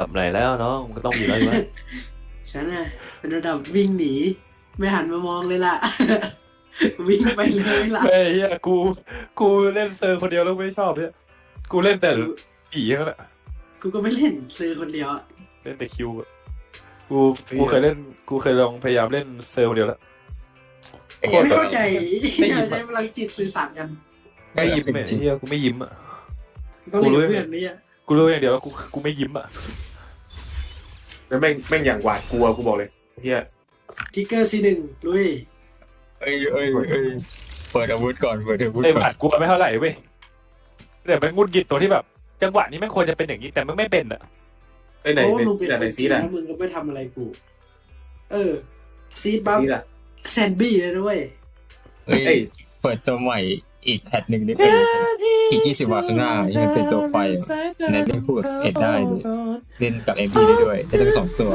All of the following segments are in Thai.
ทำไรแล้วน้องมันก็ต้องมีแล้วอยู่แล้วฉันน่ะเป็นระดับวิ่งหนี ไม่หันมามองเลยล่ะ วิ่งไปเลยล่ะ เฮ้ยเฮียกูกูเล่นเซอร์คนเดียวแล้วไม่ชอบเนี่ยกูเล่นแต่ผีนั่นแหละกูก็ไม่เล่นซื้อคนเดียวอะเล่นแต่คิวอะกูกูเคยเล่นกูเคยลองพยายามเล่นเซอร์คนเดียวแล้ว โคตร ไม่เข้าใจไม่ยิ้มอะใช้พลังจิตสื่อสารกัน ไม่ยิ้มเนี่ยเฮียกูไม่ยิ้มอะ ต้องกูรู้เล่นเพื่อนนี่อะ กูรู้อย่างเดียวว่ากูกูไม่ยิ้มอะแล้วแม่งแม่งอย่างหวาดกลัวกูบอกเลยเฮียทิกเกอร์ซีหนึ่งลุยเอ้ยเอ้ยเอ้ยเปิดอาวุธก่อนเปิดอาวุธไอ้ก่บาอนดกูไม่เท่าไหร่เว้ยแต่เป็นงุดหงิดตัวที่แบบ จังหวะนี้แม่งควรจะเป็นอย่างนี้แต่มันไม่เป็นอะไอ้ไหนโอ้ไหนลุงเป็นไหนคนซีจีนด่ะแล้วมึงก็ไม่ทำอะไรกู เออ ซีดบัฟซีด่ะแซนบี้เลยด้วยเอ้ยเอ้ยเปิดตัวใหม่อีกแพทหนึ่งได้เป็น อีกยี่สิบวันข้างหน้าที่มันเป็นตัวไฟในเล่นคู่กับเอ็ดได้เลยเล่นกับเอ็มบีได้ด้วยได้ทั้งสองตัว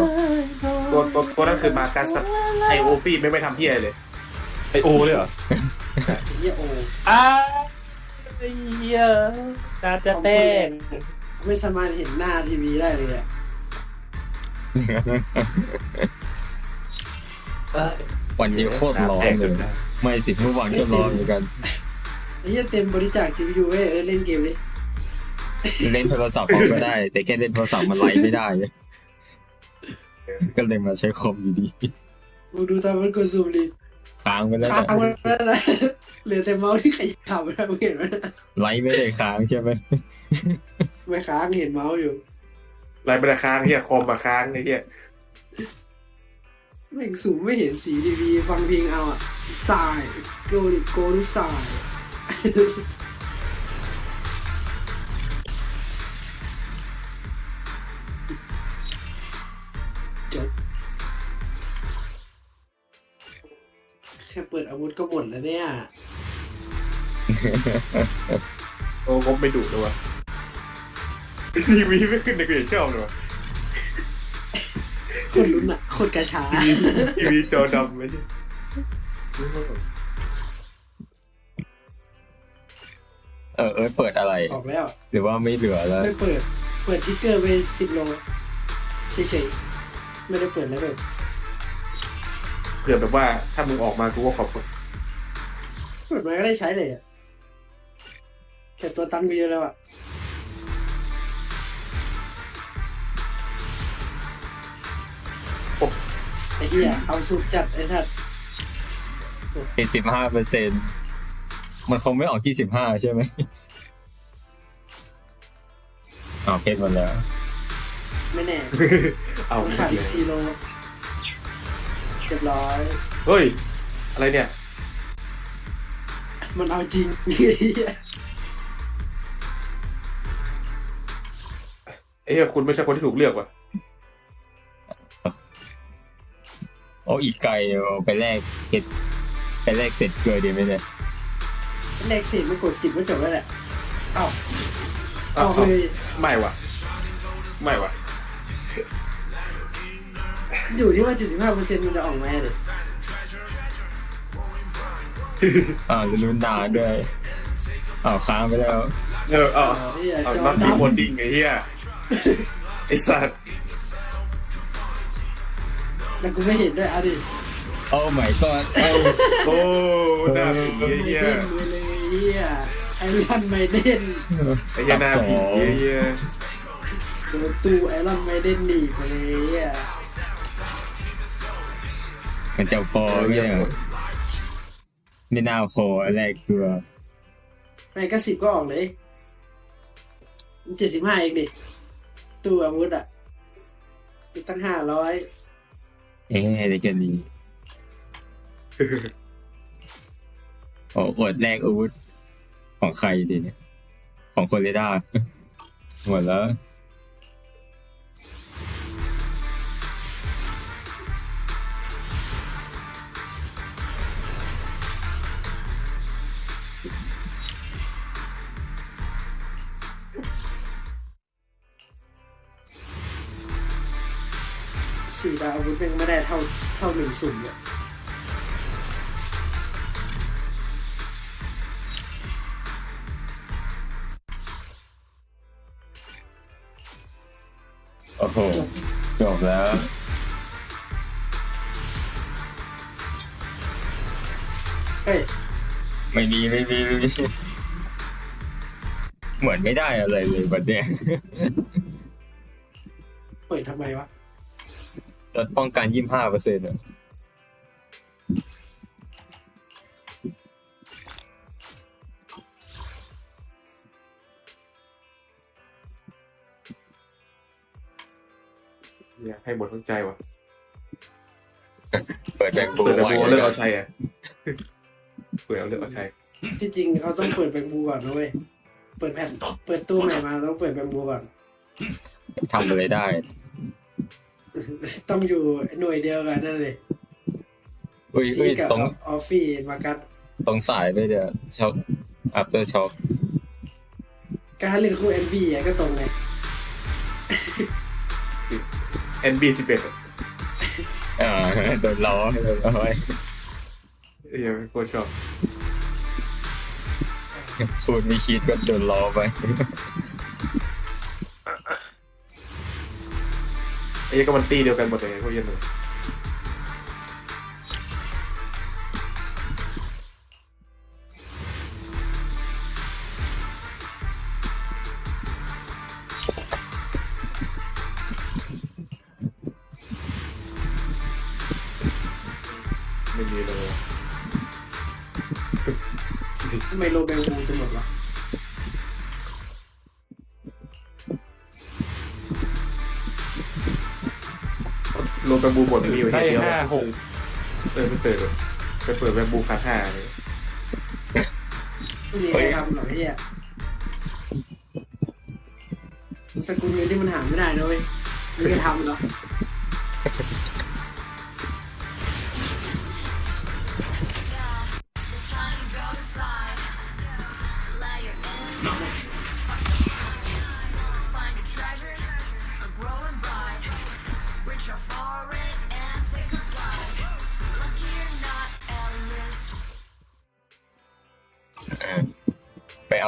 ตัวตัวตัวนั้นคือมากัสกับไอโอฟี่ไม่ไม่ทำเฮียอะไรเลยไอโอเลยเหรอเหี้ยโออ้าไอ้เหี้ยน่าจะแตกไม่สามารถเห็นหน้าทีวีได้เลยอะเอ้ยวันนี้โคตรร้อนเลย ไม่ติดเมื่อวานก็ร้อนเหมือนกัน ไอ้เหี้ยเต็มบริจาคทีวีดูเว้ยเออเล่นเกมนี้เล่นโทรศัพท์เอาก็ได้ แต่แค่เล่นโทรศัพท์มันไลฟ์ไม่ได้ ก็เลยมาใช้คอมอยู่ดีมึงดูตอนมันกดซูมดิค้างไปแล้วค้างแต่มันแล้วนะเหลือแต่เมาส์ที่ขยับแล้วมึงเห็นไหมไลฟ์ไม่ได้ค้างใช่ไหมไม่ค้างเห็นเมาส์อยู่ไรบรรค้างเฮียคอมมาค้างไอ้เฮียแม่งสูงไม่เห็นสีทีวีฟังเพลงเอาอะสายโกดิโกดูสาย จบแค่เปิดอาวุธก็หมดแล้วเนี่ย โอ้ผมไม่ดุเลยวะทีวีไม่ขึ้นในกูยังชอบเลยวะคนลุ้นอะคนกระชาทีวีทีวีจอดำไม่ใช่ เออเออเปิดอะไร ออกแล้ว หรือว่าไม่เหลือแล้ว ไม่เปิด เปิดทิกเกอร์ไปสิบโลเฉยๆ ไม่ได้เปิดแล้วแบบเผื่อแบบว่าถ้ามึงออกมากูก็ขอบคุณเปิดมาก็ได้ใช้เลยอะแค่ตัวตันไปเยอะแล้วอะไอ้เหี้ยเอาสุดจัดไอ้สัตว์เป็นสิบห้าเปอร์เซ็น มันคงไม่ออกที่สิบห้าใช่ไหมอ๋อเพชรหมดแล้ว ไม่แน่เอามันขาดอีกสี่โลเรียบร้อย เฮ้ย อะไรเนี่ย มันเอาจริงไอ้เหี้ยไอ้เหี้ยคุณไม่ใช่คนที่ถูกเลือกว่ะโอ้อีกไกลเอาไปแลกเพชรไปแลกเสร็จเกลือดีไหมเนี่ย เลขสี่มันกดสิบก็จบแล้วแหละเอ้าออ้าวอกเลยไม่ว่ะไม่ว่ะอยู่ที่ว่าเจ็ดสิบห้าเปอร์เซ็นต์มันจะออกมาเลยอ่าวลุ้นนานด้วยอ้าวค้างไปแล้ว เออเอาเหี้ยเอาจอน็อตดีดำโคดิ้งไอ้เหี้ยไอ้สัตว์แต่กูไม่เห็นด้วยอะดิ โอ้ my god โอ้หน้าผีไอ้ไม่เหี้ยเด่นไปเลยเฮียไอรอนไม่เด่นไอ้เหี้ยหน้าผีไอ้เหี้ยโดนตู้ไอรอนไม่เด่นหนีไปเลยเฮียมันจะพอไหมเนี่ยไม่น่าพอแรกเกลือไม่ก็สิบก็ออกเลยเจ็ดสิบห้าเองดิตู้อาวุธอะมีตั้งห้าร้อยเอ๊ะอะไรกันนี้ โอ้อวดแรกอาวุธของใครดีเนี่ย ของคนเรด้าหมดแล้วสี่ดาวอาวุธแม่งไม่ได้เท่าเท่าหนึ่งสุ่มเลย โอ้โหจบแล้วเฮ้ยไม่มีไม่มีไม่มีเหมือนไม่ได้อะไรเลยวันเนี้ยเปิดทำไมวะ ลดป้องกันยี่ห้าเปอร์เซ็นต์อย ให้บทเข้าใจวะเปิดแบงค์บูเปิดเลือกเอาชัยอะเปิดเอาเลือกเอาชัยจริงๆเขาต้องเปิดแบงค์บูก่อนนะเวยเปิดแผ่นเปิดตู้ใหม่มาต้องเปิดแบงค์บูก่อนทำเลยได้ ต้องอยู่หน่วยเดียวกันนั่นเลยอุ้ยอุ้ยตรงออฟฟี่มากัดตรงสายไปเดี๋ยวช็อคอัปเตอร์ช็อคการเล่นคู่เอ็มพีก็ตรงเลย เอ็นบีสิบเอ็อโดนล้อโดนล้อเฮียโคตรชอบพูดมีคิดก็โดนล้อไปไอ้ก็มันตีเดียวกันหมดเลยพวกเยันเลย ไม่มีเลยทำไมโลแบงบูจะหมดวะโลแบมบูหมดมีอยู่ไส้แค่เดียวห้าหกเออไม่เปิดเลยไปเปิดแบมบูคาท่าเลยไม่มีใครทำหรอกเฮียสกุลเงินที่มันหาไม่ได้นะเว้ยมึงจะทำเหรอ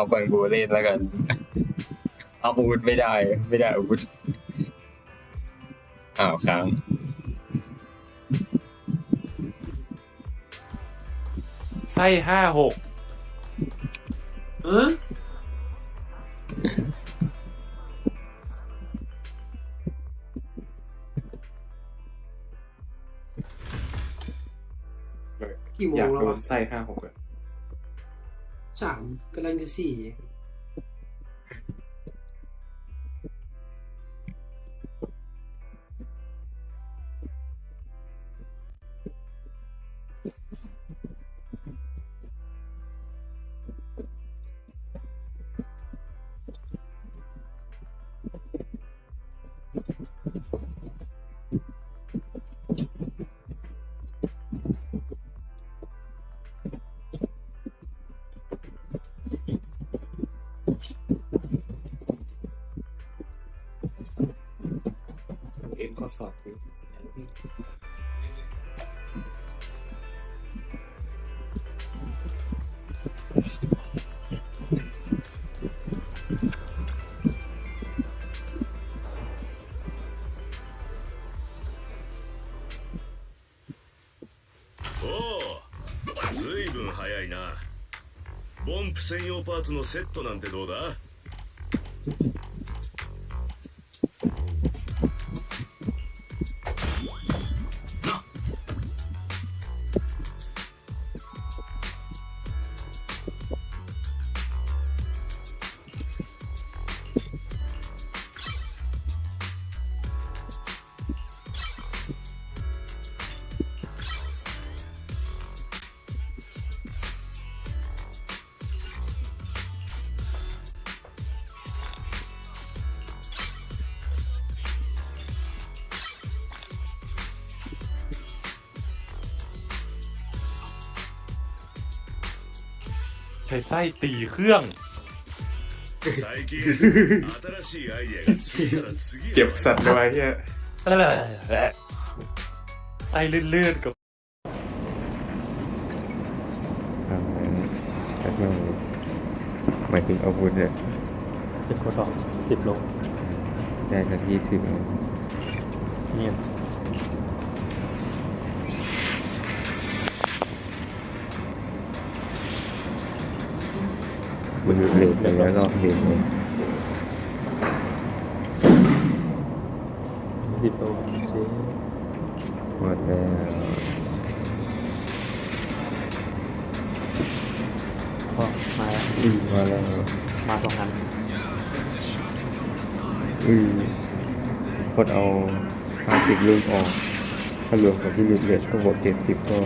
เอาบังบูเล่นแล้วกัน เอาอาวุธไม่ได้ ไม่ได้อาวุธอ้าวค้างไส้ห้าหกเออกี่โมอยางกแล้วโดวะนไส้ห้าหกอะ สามกำลังจะสี่ サー。ずいぶん早いな。ボンプ専用パーツのセットなんてどうだ？ ช้ไส้ตีเครื่อง 最近新しいアイデアが次から次へ เจ็บสัตว์เลยเฮีย ไส้ลื่นๆกับ หมายถึงอาวุธเนี่ย เป็นคนออกสิบโล ได้สักยี่สิบ เงีย บมันเลทไปแล้วก็เห็นเลยสิบโอเคหมดแล้วก็มาแล้วอือมาแล้วมาสองอันอือพดเอาห้าสิบลูกออกถ้ารวมกับที่เหลือทั้งหมดเจ็ดสิบก็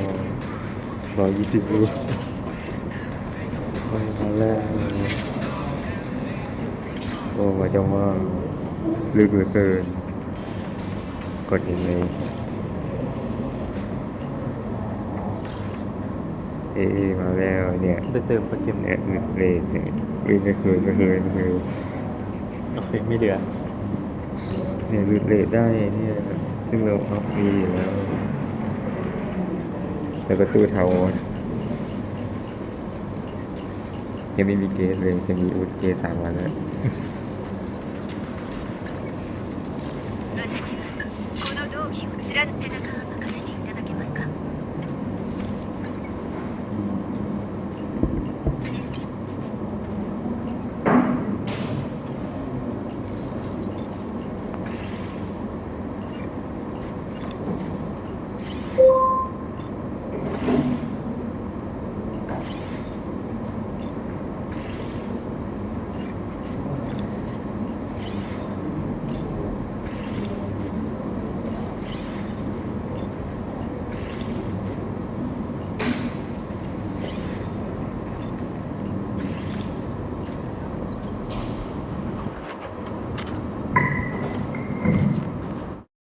ร้อยยี่สิบลูก แล้วโอ้พระเจ้าว่าลึกเหลือเกิน กดอีกเลยเอเอมาแล้วเนี่ยได้เติมโปรแกรมเนี่ยเลนเนี่ยวิ่งไม่เคยไม่เคยไม่เคยโอเคไม่เหลือเนี่ยหลุดเลทได้เนี่ยซึ่งเราเอามีอยู่แล้วแต่ประตูเทา ยังไม่มีเกสเลย จะมีอุดเกสสามวันแล้ว 私はこの同期を貫く背中